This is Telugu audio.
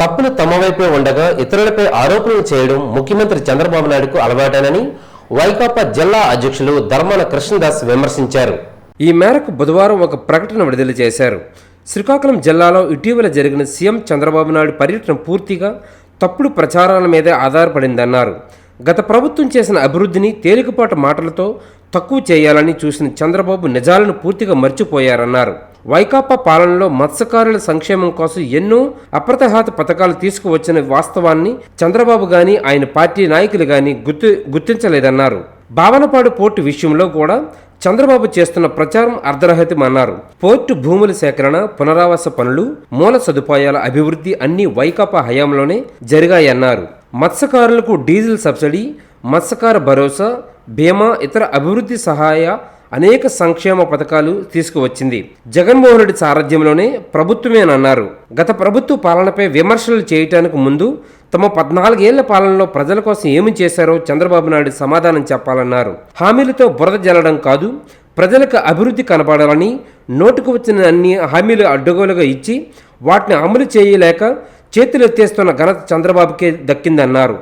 తప్పులు తమ వైపే ఉండగా ఇతరులపై ఆరోపణలు చేయడం ముఖ్యమంత్రి చంద్రబాబు నాయుడుకు అలవాటేనని వైకాపా జిల్లా అధ్యక్షులు ధర్మాన కృష్ణదాస్ విమర్శించారు. ఈ మేరకు బుధవారం ఒక ప్రకటన విడుదల చేశారు. శ్రీకాకుళం జిల్లాలో ఇటీవల జరిగిన సీఎం చంద్రబాబు నాయుడు పర్యటన పూర్తిగా తప్పుడు ప్రచారాల మీదే ఆధారపడిందన్నారు. గత ప్రభుత్వం చేసిన అభివృద్ధిని తేలికపాటు మాటలతో తక్కువ చేయాలని చూసిన చంద్రబాబు నిజాలను పూర్తిగా మర్చిపోయారన్నారు. వైకాపా పాలనలో మత్స్యకారుల సంక్షేమం కోసం ఎన్నో అప్రతహాత పథకాలు తీసుకువచ్చిన వాస్తవాన్ని చంద్రబాబు గాని ఆయన పార్టీ నాయకులు గాని గుర్తు గుర్తించలేదన్నారు. భావనపాడు పోర్టు విషయంలో కూడా చంద్రబాబు చేస్తున్న ప్రచారం అర్ధరహితమన్నారు. పోర్టు భూముల సేకరణ పునరావాస పనులు మూల సదుపాయాల అభివృద్ధి అన్ని వైకాపా హయాంలోనే జరిగాయన్నారు. మత్స్యకారులకు డీజిల్ సబ్సిడీ మత్స్యకార భరోసా బీమా ఇతర అభివృద్ధి సహాయ అనేక సంక్షేమ పథకాలు తీసుకువచ్చింది. జగన్మోహన్ రెడ్డి సారథ్యంలోనే ప్రభుత్వమేనన్నారు. గత ప్రభుత్వ పాలనపై విమర్శలు చేయటానికి ముందు తమ పద్నాలుగేళ్ళ పాలనలో ప్రజల కోసం ఏమి చేశారో చంద్రబాబు నాయుడు సమాధానం చెప్పాలన్నారు. హామీలతో బురద జల్లడం కాదు ప్రజలకు అభివృద్ధి కనపడాలని నోటుకు వచ్చిన అన్ని హామీలు అడ్డగోలుగా ఇచ్చి వాటిని అమలు చేయలేక చేతులెత్తేస్తున్న ఘనత చంద్రబాబుకే దక్కిందన్నారు.